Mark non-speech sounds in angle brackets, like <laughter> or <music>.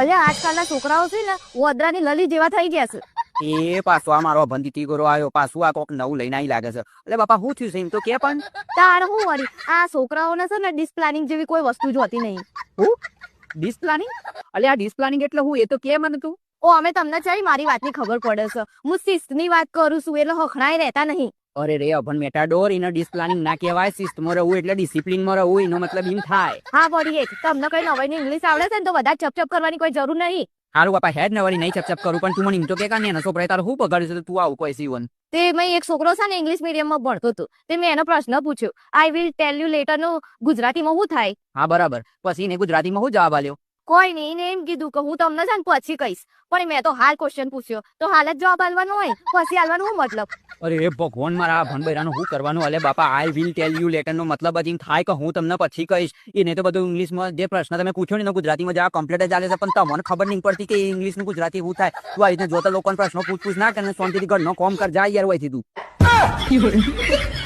અલ્યા આજકાલના છોકરાઓ છે ને ઓદરાની લલી જેવા થઈ ગયા છે. એ પાછો આ મારો ભંતી તીગરો આવ્યો પાછું આ કોક નવું લઈને આવી લાગે છે. એટલે બાપા શું થયું છે એમ તો કે પણ? તાર હું વળી? આ છોકરાઓને છે ને ડિસ્પ્લાનિંગ જેવી કોઈ વસ્તુ જોતી નહીં. હું? પ્લાનિંગ એટલે આ ડિસ્પ્લાનિંગ એટલે હું એ તો કે મને તું. ઓ અમે તમને ચાઈ મારી વાતની ખબર પડે છે. હું શિસ્તની વાત કરું છું એટલે હખણાય રહેતા નહીં. અરે રે અભન મેટાડોર એને ડિસ પ્લાનિંગ ના કહેવાય શિસ્તમાં રહું એટલે ડિસિપ્લિનમાં રહું એનો મતલબ એમ થાય. હા વળી એક તમને કઈ નવાઈની ઇંગ્લિશ આવડે છે ને તો વધારે ચપચપ કરવાની કોઈ જરૂર નહીં. હારું બાપા હેડ ને વળી નહીં ચપચપ કરું પણ તું મને એમ તો કે કાને નસો તારું શું બગાડ્યું છે તો તું આવું કોઈ સીવન તે મેં એક છોકરો છે ને ઇંગ્લિશ મીડિયમમાં ભણતો હતો. તે મેં એનો પ્રશ્ન પૂછ્યો. આઈ વિલ ટેલ યુ લેટરનું ગુજરાતીમાં શું થાય? હા બરાબર. પછી એને ગુજરાતીમાં હું જવાબ આલ્યો? કોઈ નહીં એને એમ કીધું કે હું તમને છે ને પછી કહીશ. પણ મેં તો હાલ ક્વેશ્ચન પૂછ્યો. તો હાલ જ જવાબ આલવાનો હોય પછી આલવાનો શું મતલબ? અરે ભગવાન મારા ભન બૈરાનું શું કરવાનું? અલે બાપા I will tell you letter નો મતલબ જ એમ થાય કે હું તમને પછી કહીશ. એને તો બધું ઇંગ્લિશમાં જે પ્રશ્ન તમે પૂછ્યો ને ગુજરાતીમાં જવા કમ્પ્લીટ જ ચાલે છે. પણ તમને ખબર નહીં પડતી કે ઇંગ્લિશનું ગુજરાતી શું થાય. તું આવી રીતે જોતા લોકોને પ્રશ્નો પૂછ પૂછ ના કરે શાંતિથી ઘરનો કોમ કર. જાય યાર હોયથી તું. <laughs>